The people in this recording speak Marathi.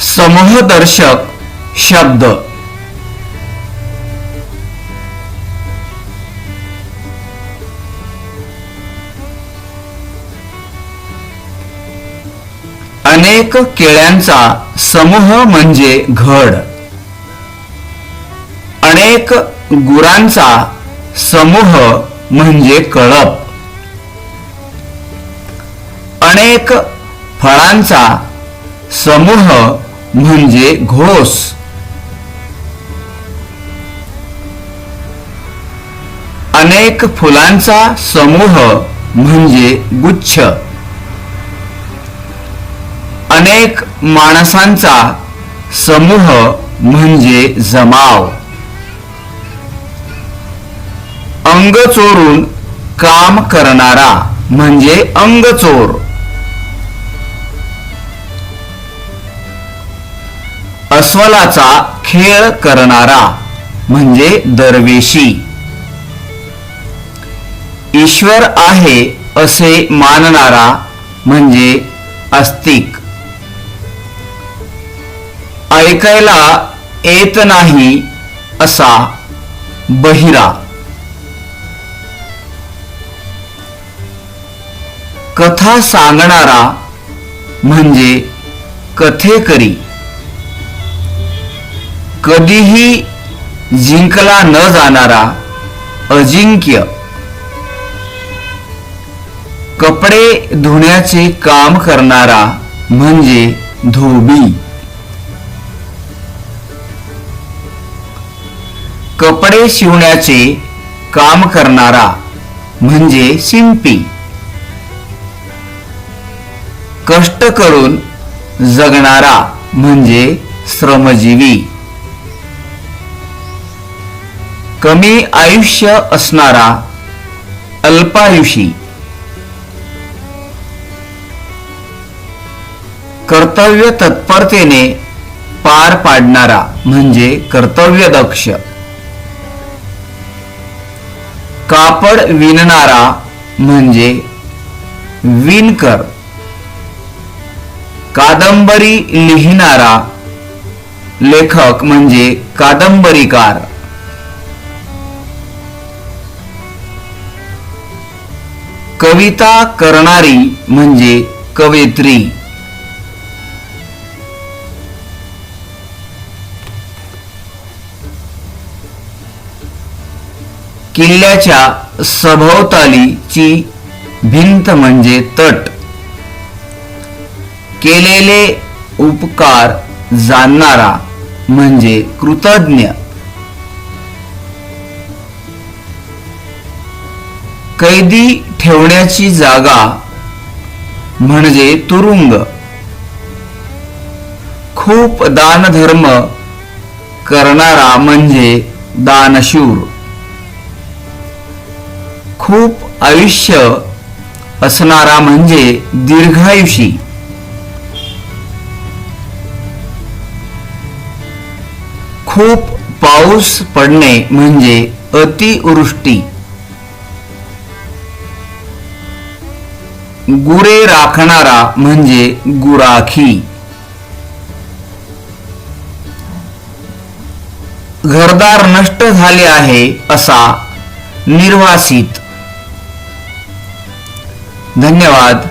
समूहदर्शक शब्द. अनेक केळ्यांचा समूह म्हणजे घड. अनेक गुरांचा समूह म्हणजे कळप. अनेक फळांचा समूह म्हणजे घोष. अनेक फुलांचा समूह म्हणजे गुच्छ. अनेक माणसांचा समूह म्हणजे जमाव. अंग चोरून काम करणारा म्हणजे अंगचोर. अस्वलाचा खेळ करणारा म्हणजे दरवेशी. ईश्वर आहे असे मानणारा म्हणजे आस्तिक ऐकायला येत नाही असा बहिरा. कथा सांगणारा म्हणजे कथेकरी. कधीही जिंकला न जाणारा अजिंक्य. कपडे धुण्याचे काम करणारा म्हणजे धोबी. कपडे शिवण्याचे काम करणारा म्हणजे शिंपी. कष्ट करून जगणारा म्हणजे श्रमजीवी. कमी आयुष्य असणारा अल्पायुषी कर्तव्य तत्परतेने पार पाडणारा म्हणजे कर्तव्य दक्ष कापड विणणारा म्हणजे विणकर. कादंबरी लिहिणारा लेखक म्हणजे कादंबरीकार. कविता करणारी म्हणजे कवयित्री किल्ल्याच्या सभोवतालीची भिंत म्हणजे तट. केलेले उपकार जाणणारा म्हणजे कृतज्ञ. कैदी ठेवण्याची जागा म्हणजे तुरुंग. खूप दानधर्म करणारा म्हणजे दानशूर. खूप आयुष्य असणारा म्हणजे दीर्घायुषी. खूप पाऊस पडणे म्हणजे अतिवृष्टी. गुरे राखणारा म्हणजे गुराखी. घरदार नष्ट झाले आहे असा निर्वासित. धन्यवाद.